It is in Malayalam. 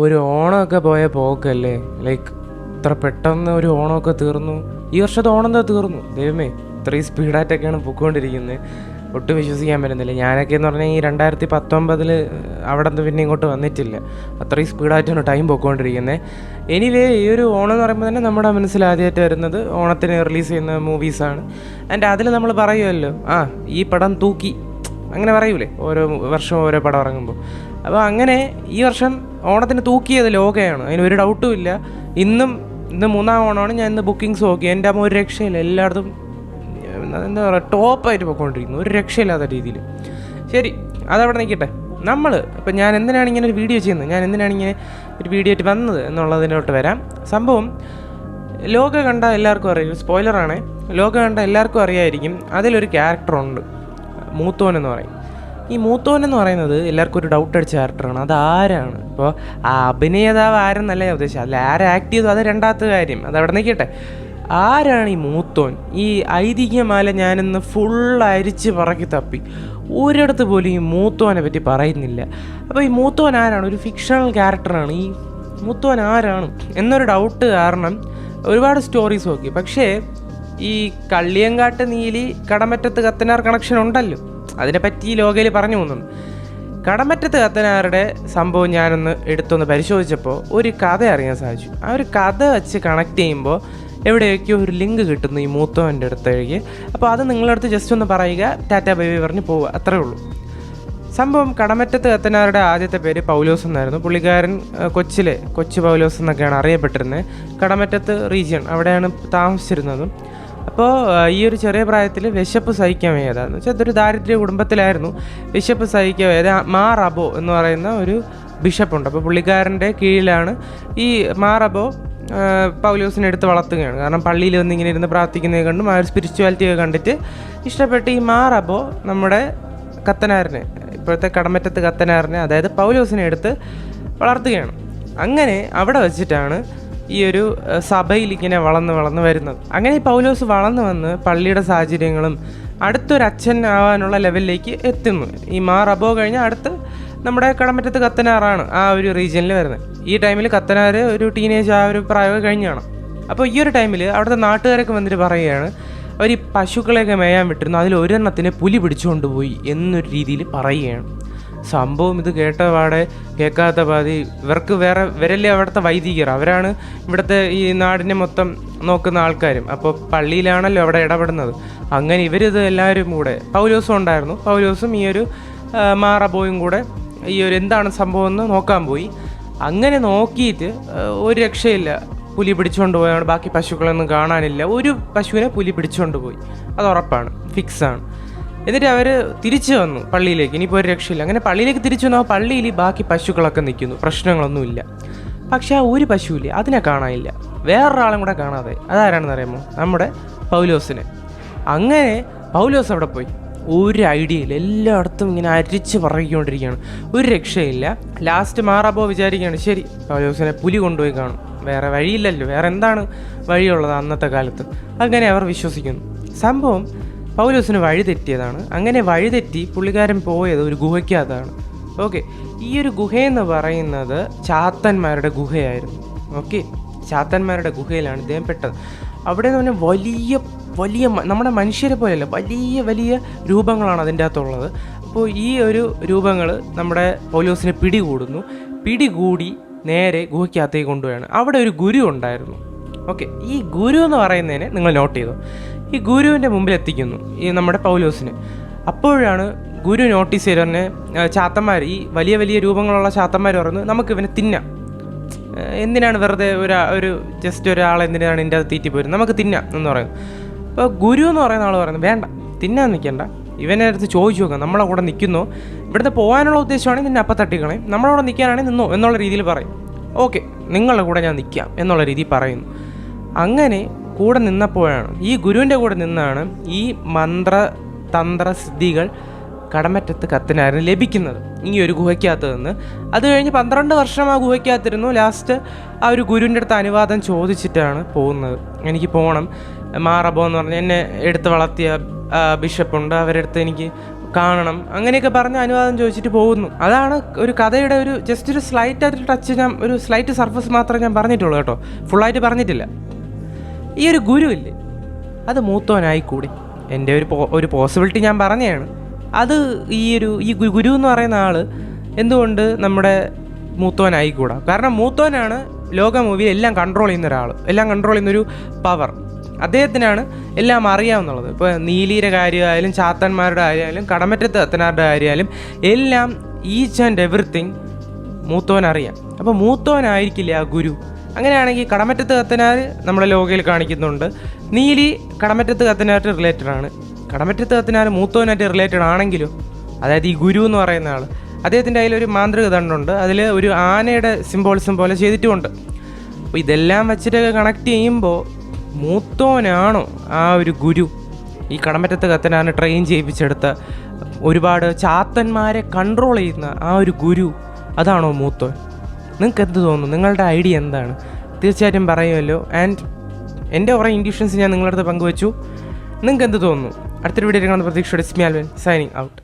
ഒരു ഓണമൊക്കെ പോയ പോക്കല്ലേ? ലൈക്ക് ഇത്ര പെട്ടെന്ന് ഒരു ഓണമൊക്കെ തീർന്നു. ഈ വർഷത്തെ ഓണം എന്താ തീർന്നു? ദൈവമേ ഇത്രയും സ്പീഡായിട്ടൊക്കെയാണ് പൊയ്ക്കൊണ്ടിരിക്കുന്നത് ഒട്ടും വിശ്വസിക്കാൻ പറ്റുന്നില്ല. ഞാനൊക്കെ എന്ന് പറഞ്ഞാൽ ഈ രണ്ടായിരത്തി പത്തൊമ്പതിൽ അവിടെ നിന്ന് പിന്നെ ഇങ്ങോട്ട് വന്നിട്ടില്ല. അത്രയും സ്പീഡായിട്ടാണ് ടൈം പൊക്കോണ്ടിരിക്കുന്നത് എനിവേ ഈ ഒരു ഓണം എന്ന് പറയുമ്പോൾ തന്നെ നമ്മുടെ മനസ്സിൽ ആദ്യമായിട്ട് വരുന്നത് ഓണത്തിന് റിലീസ് ചെയ്യുന്ന മൂവീസാണ് ആൻഡ് അതിൽ നമ്മൾ പറയുമല്ലോ ആ ഈ പടം തൂക്കി. അങ്ങനെ പറയൂലേ ഓരോ വർഷവും ഓരോ പടം ഇറങ്ങുമ്പോൾ അപ്പോൾ അങ്ങനെ ഈ വർഷം ഓണത്തിന് തൂക്കിയത് ലോകയാണ്. അതിന് ഒരു ഡൗട്ടും ഇല്ല. ഇന്നും ഇന്ന് മൂന്നാം ഓണമാണ്. ഞാൻ ഇന്ന് ബുക്കിങ്സ് നോക്കി. എന്റെ അമ്മ ഒരു രക്ഷയില്ല. എല്ലായിടത്തും എന്താ പറയുക ടോപ്പായിട്ട് പോയിക്കൊണ്ടിരിക്കുന്നു. ഒരു രക്ഷയില്ലാത്ത രീതിയിൽ. ശരി അതവിടെ നിൽക്കട്ടെ. നമ്മൾ ഇപ്പം ഞാൻ എന്തിനാണ് ഇങ്ങനെ ഒരു വീഡിയോ ചെയ്യുന്നത്? ഞാൻ എന്തിനാണ് ഇങ്ങനെ ഒരു വീഡിയോ ആയിട്ട് വന്നത് എന്നുള്ളതിനോട്ട് വരാം. സംഭവം ലോക കണ്ട എല്ലാവർക്കും അറിയാം. സ്പോയിലറാണ് ലോക കണ്ട എല്ലാവർക്കും അറിയായിരിക്കും. അതിലൊരു ക്യാരക്ടറുണ്ട് മൂത്തോൻ എന്ന് പറയും. ഈ മൂത്തോൻ എന്ന് പറയുന്നത് എല്ലാവർക്കും ഒരു ഡൗട്ട് അടിച്ച ക്യാരക്ടറാണ് അത് ആരാണ്? ഇപ്പോൾ ആ അഭിനേതാവ് ആരെന്നല്ല ഉദ്ദേശിച്ചത് അല്ല ആരെ ആക്ട് ചെയ്തു? അത് രണ്ടാമത്തെ കാര്യം. അത് അവിടെ നിൽക്കട്ടെ. ആരാണ് ഈ മൂത്തോൻ? ഈ ഐതിഹ്യമാല ഞാനിന്ന് ഫുൾ അരിച്ച് പറക്കി തപ്പി. ഒരിടത്ത് പോലും ഈ മൂത്തോനെ പറ്റി പറയുന്നില്ല. അപ്പോൾ ഈ മൂത്തോൻ ആരാണ്? ഒരു ഫിക്ഷണൽ ക്യാരക്ടറാണ് ഈ മൂത്തോൻ ആരാണ്? എന്നൊരു ഡൗട്ട് കാരണം ഒരുപാട് സ്റ്റോറീസ് നോക്കി. പക്ഷേ ഈ കള്ളിയങ്കാട്ട് നീലി കടമറ്റത്ത് കത്തനാർ കണക്ഷൻ ഉണ്ടല്ലോ. അതിനെപ്പറ്റി ഈ ലോകയിൽ പറഞ്ഞു പോകുന്നുണ്ട്. കടമറ്റത്ത് കത്തനാരുടെ സംഭവം ഞാനൊന്ന് എടുത്തൊന്ന് പരിശോധിച്ചപ്പോൾ ഒരു കഥ അറിയാൻ സാധിച്ചു. ആ ഒരു കഥ വെച്ച് കണക്ട് ചെയ്യുമ്പോൾ എവിടെയൊക്കെയോ ഒരു ലിങ്ക് കിട്ടുന്നു ഈ മൂത്തവന്റെ അടുത്തേക്ക്. അപ്പോൾ അത് നിങ്ങളുടെ അടുത്ത് ജസ്റ്റ് ഒന്ന് പറയുക. ടാറ്റ ബേബി പറഞ്ഞ് പോവുക. അത്രേ ഉള്ളൂ. സംഭവം കടമറ്റത്ത് കത്തനാരുടെ ആദ്യത്തെ പേര് പൗലോസ് എന്നായിരുന്നു. പുള്ളിക്കാരൻ കൊച്ചിലെ കൊച്ചു പൗലോസ് എന്നൊക്കെയാണ് അറിയപ്പെട്ടിരുന്നത്. കടമറ്റത്ത് റീജിയൺ അവിടെയാണ് താമസിച്ചിരുന്നതും. അപ്പോൾ ഈ ഒരു ചെറിയ പ്രായത്തിൽ വിശപ്പ് സഹിക്കാൻ വയ്യാതാന്ന് വെച്ചാൽ അതൊരു ദാരിദ്ര്യ കുടുംബത്തിലായിരുന്നു. വിശപ്പ് സഹിക്കാൻ വയ്യാതെ മാർ അബോ എന്ന് പറയുന്ന ഒരു ബിഷപ്പുണ്ട്. അപ്പോൾ പുള്ളിക്കാരന്റെ കീഴിലാണ് ഈ മാർ അബോ പൗലോസിനെ എടുത്ത് വളർത്തുകയാണ്. കാരണം പള്ളിയിൽ വന്ന് ഇങ്ങനെ ഇരുന്ന് പ്രാർത്ഥിക്കുന്നത് കണ്ടും ആ ഒരു സ്പിരിച്വാലിറ്റിയൊക്കെ കണ്ടിട്ട് ഇഷ്ടപ്പെട്ട് ഈ മാർ അബോ നമ്മുടെ കത്തനാറിനെ ഇപ്പോഴത്തെ കടമറ്റത്ത് കത്തനാറിനെ അതായത് പൗലോസിനെ എടുത്ത് വളർത്തുകയാണ്. അങ്ങനെ അവിടെ വെച്ചിട്ടാണ് ഈ ഒരു സഭയിൽ ഇങ്ങനെ വളർന്ന് വളർന്ന് വരുന്നത്. അങ്ങനെ ഈ പൗലോസ് വളർന്നു വന്ന് പള്ളിയുടെ സാഹചര്യങ്ങളും അടുത്തൊരു അച്ഛൻ ആവാനുള്ള ലെവലിലേക്ക് എത്തുന്നു. ഈ മാർ അബോ കഴിഞ്ഞാൽ അടുത്ത് നമ്മുടെ കടമറ്റത്ത് കത്തനാറാണ് ആ ഒരു റീജിയനിൽ വരുന്നത്. ഈ ടൈമിൽ കത്തനാർ ഒരു ടീനേജ് ആ ഒരു പ്രായം കഴിഞ്ഞാണ് അപ്പോൾ ഈ ഒരു ടൈമിൽ അവിടുത്തെ നാട്ടുകാരൊക്കെ വന്നിട്ട് പറയുകയാണ് അവർ ഈ പശുക്കളെയൊക്കെ മേയാൻ വിട്ടിരുന്നു അതിൽ ഒരെണ്ണത്തിനെ പുലി പിടിച്ചുകൊണ്ട് പോയി എന്നൊരു രീതിയിൽ പറയുകയാണ്. സംഭവം ഇത് കേട്ട പാടെ കേൾക്കാത്ത പാതി ഇവർക്ക് വേറെ ഇവരല്ലേ അവിടുത്തെ വൈദികർ? അവരാണ് ഇവിടുത്തെ ഈ നാടിനെ മൊത്തം നോക്കുന്ന ആൾക്കാരും. അപ്പോൾ പള്ളിയിലാണല്ലോ അവിടെ ഇടപെടുന്നത്. അങ്ങനെ ഇവരിത് എല്ലാവരും കൂടെ പൗലോസും ഉണ്ടായിരുന്നു. പൗലോസും ഈ ഒരു മാറ മാറബോയും കൂടെ ഈ ഒരു എന്താണ് സംഭവം എന്ന് നോക്കാൻ പോയി. അങ്ങനെ നോക്കിയിട്ട് ഒരു രക്ഷയില്ല. പുലി പിടിച്ചുകൊണ്ട് പോയാണ്. ബാക്കി പശുക്കളൊന്നും കാണാനില്ല. ഒരു പശുവിനെ പുലി പിടിച്ചുകൊണ്ട് പോയി. അത് ഉറപ്പാണ്. ഫിക്സാണ്. എന്നിട്ട് അവർ തിരിച്ചു വന്നു പള്ളിയിലേക്ക്. ഇനിയിപ്പോൾ ഒരു രക്ഷയില്ല. അങ്ങനെ പള്ളിയിലേക്ക് തിരിച്ചു വന്നു. ആ പള്ളിയിൽ ബാക്കി പശുക്കളൊക്കെ നിൽക്കുന്നു. പ്രശ്നങ്ങളൊന്നുമില്ല പക്ഷേ ആ ഒരു പശുവില്ലേ? അതിനെ കാണാനില്ല. വേറൊരാളും കൂടെ കാണാതെ. അതാരാണെന്ന് അറിയാമോ? നമ്മുടെ പൗലോസിനെ. അങ്ങനെ പൗലോസ് അവിടെ പോയി? ഒരു ഐഡിയ ഇല്ല എല്ലായിടത്തും ഇങ്ങനെ അരിച്ച് പറയിക്കൊണ്ടിരിക്കുകയാണ്. ഒരു രക്ഷയില്ല. ലാസ്റ്റ് മാറാബോ വിചാരിക്കുകയാണ്. ശരി പൗലോസിനെ പുലി കൊണ്ടുപോയി കാണും. വേറെ വഴിയില്ലല്ലോ. വേറെ എന്താണ് വഴിയുള്ളത് അന്നത്തെ കാലത്ത്? അങ്ങനെ അവർ വിശ്വസിക്കുന്നു. സംഭവം പൗലോസിന് വഴിതെറ്റിയതാണ്. അങ്ങനെ വഴിതെറ്റി പുള്ളിക്കാരൻ പോയത് ഒരു ഗുഹയ്ക്കകത്താണ്. ഓക്കെ. ഈ ഒരു ഗുഹയെന്ന് പറയുന്നത് ചാത്തന്മാരുടെ ഗുഹയായിരുന്നു. ഓക്കെ. ചാത്തന്മാരുടെ ഗുഹയിലാണ് ഇദ്ദേഹം പെട്ടത്. അവിടെ എന്ന് പറഞ്ഞാൽ വലിയ വലിയ നമ്മുടെ മനുഷ്യരെ പോലെയല്ല വലിയ വലിയ രൂപങ്ങളാണ് അതിന്റെ അകത്തുള്ളത്. അപ്പോൾ ഈ ഒരു രൂപങ്ങൾ നമ്മുടെ പൗലോസിനെ പിടികൂടുന്നു. പിടികൂടി നേരെ ഗുഹയ്ക്കകത്തേക്ക് കൊണ്ടുപോയാണ്. അവിടെ ഒരു ഗുരു ഉണ്ടായിരുന്നു. ഓക്കെ ഈ ഗുരു എന്ന് പറയുന്നതിനെ നിങ്ങൾ നോട്ട് ചെയ്തു. ഈ ഗുരുവിന്റെ മുമ്പിൽ എത്തിക്കുന്നു ഈ നമ്മുടെ പൗലോസിന്. അപ്പോഴാണ് ഗുരു നോട്ടീസ് ചെയ്ത് തന്നെ ചാത്തന്മാർ ഈ വലിയ വലിയ രൂപങ്ങളുള്ള ചാത്തന്മാർ പറയുന്നത് നമുക്ക് ഇവനെ തിന്നാം. എന്തിനാണ് വെറുതെ ഒരു ഒരു ജസ്റ്റ് ഒരാൾ എന്തിനാണ് എന്റെ അത് തീറ്റി പോരുന്നത്? നമുക്ക് തിന്നാം എന്ന് പറയുന്നു. അപ്പോൾ ഗുരു എന്ന് പറയുന്ന ആൾ പറയുന്നത് വേണ്ട തിന്നാൻ നിൽക്കേണ്ട. ഇവനെ അടുത്ത് ചോദിച്ചു നോക്കാം നമ്മളെ കൂടെ നിൽക്കുന്നു. ഇവിടുന്ന് പോകാനുള്ള ഉദ്ദേശമാണെങ്കിൽ നിന്നെ അപ്പം തട്ടിക്കളയും. നമ്മളവിടെ നിൽക്കാനാണെങ്കിൽ നിന്നോ എന്നുള്ള രീതിയിൽ പറയും. ഓക്കെ നിങ്ങളുടെ കൂടെ ഞാൻ നിൽക്കാം എന്നുള്ള രീതിയിൽ പറയുന്നു. അങ്ങനെ കൂടെ നിന്നപ്പോഴാണ് ഈ ഗുരുവിന്റെ കൂടെ നിന്നാണ് ഈ മന്ത്ര തന്ത്ര സിദ്ധികൾ കടമറ്റത്ത് കത്തിനായിരുന്നു ലഭിക്കുന്നത് ഈ ഒരു ഗുഹയ്ക്കകത്ത് നിന്ന്. അത് കഴിഞ്ഞ് പന്ത്രണ്ട് വർഷം ആ ഗുഹയ്ക്കകത്തിരുന്നു. ലാസ്റ്റ് ആ ഒരു ഗുരുവിന്റെ അടുത്ത് അനുവാദം ചോദിച്ചിട്ടാണ് പോകുന്നത്. എനിക്ക് പോകണം മാറബോ എന്ന് പറഞ്ഞ് എന്നെ എടുത്ത് വളർത്തിയ ബിഷപ്പുണ്ട്. അവരെടുത്ത് എനിക്ക് കാണണം. അങ്ങനെയൊക്കെ പറഞ്ഞ് അനുവാദം ചോദിച്ചിട്ട് പോകുന്നു. അതാണ് ഒരു കഥയുടെ ഒരു ജസ്റ്റ് ഒരു സ്ലൈറ്റ് ആയിട്ട് ടച്ച് ഞാൻ ഒരു സ്ലൈറ്റ് സർഫസ് മാത്രമേ ഞാൻ പറഞ്ഞിട്ടുള്ളൂ കേട്ടോ. ഫുള്ളായിട്ട് പറഞ്ഞിട്ടില്ല. ഈ ഒരു ഗുരു ഇല്ലേ? അത് മൂത്തോനായിക്കൂടി എന്റെ ഒരു ഒരു പോസിബിലിറ്റി ഞാൻ പറഞ്ഞതാണ്. അത് ഈ ഒരു ഈ ഗുരു എന്ന് പറയുന്ന ആൾ എന്തുകൊണ്ട് നമ്മുടെ മൂത്തോനായിക്കൂടാ കാരണം മൂത്തോനാണ് ലോക മൂവിയിൽ എല്ലാം കൺട്രോൾ ചെയ്യുന്ന ഒരാൾ എല്ലാം കൺട്രോൾ ചെയ്യുന്നൊരു പവർ അദ്ദേഹത്തിനാണ് എല്ലാം അറിയാവുന്നുള്ളത്. ഇപ്പോൾ നീലിയുടെ കാര്യമായാലും ചാത്തന്മാരുടെ കാര്യമായാലും കടമറ്റത്ത് അത്തനാരുടെ കാര്യമായാലും എല്ലാം ഈച്ച് ആൻഡ് എവറിത്തിങ് മൂത്തോൻ അറിയാം അപ്പോൾ മൂത്തോനായിരിക്കില്ല ആ ഗുരു? അങ്ങനെയാണെങ്കിൽ കടമറ്റത്ത് കത്തനാർ നമ്മുടെ ലോകയിൽ കാണിക്കുന്നുണ്ട്. നീലി കടമറ്റത്ത് കത്തനായിട്ട് റിലേറ്റഡ് ആണ്. കടമറ്റത്ത് കത്തനാർ മൂത്തവനായിട്ട് റിലേറ്റഡ് ആണെങ്കിലും അതായത് ഈ ഗുരു എന്ന് പറയുന്ന ആൾ അദ്ദേഹത്തിന്റെ അതിലൊരു മാന്ത്രിക ദണ്ടുണ്ട് അതിൽ ഒരു ആനയുടെ സിംബോൾസും പോലെ ചെയ്തിട്ടുമുണ്ട്. അപ്പോൾ ഇതെല്ലാം വെച്ചിട്ട് കണക്ട് ചെയ്യുമ്പോൾ മൂത്തോനാണോ ആ ഒരു ഗുരു? ഈ കടമറ്റത്ത് കത്തനാണ് ട്രെയിൻ ചെയ്യിപ്പിച്ചെടുത്ത ഒരുപാട് ചാത്തന്മാരെ കൺട്രോൾ ചെയ്യുന്ന ആ ഒരു ഗുരു അതാണോ മൂത്തോൻ നിങ്ങൾക്ക് എന്ത് തോന്നുന്നു? നിങ്ങളുടെ ഐഡിയ എന്താണ്? തീർച്ചയായിട്ടും പറയുമല്ലോ. ആൻഡ് എന്റെ കുറേ ഇൻഡ്യൂഷൻസ് ഞാൻ നിങ്ങളുടെ അടുത്ത് പങ്കുവച്ചു. നിങ്ങൾക്ക് എന്ത് തോന്നുന്നു? അടുത്തൊരു വീഡിയോ കാണുന്ന പ്രതീക്ഷയുടെ സ്മിയാൽവൻ സൈനിങ് ഔട്ട്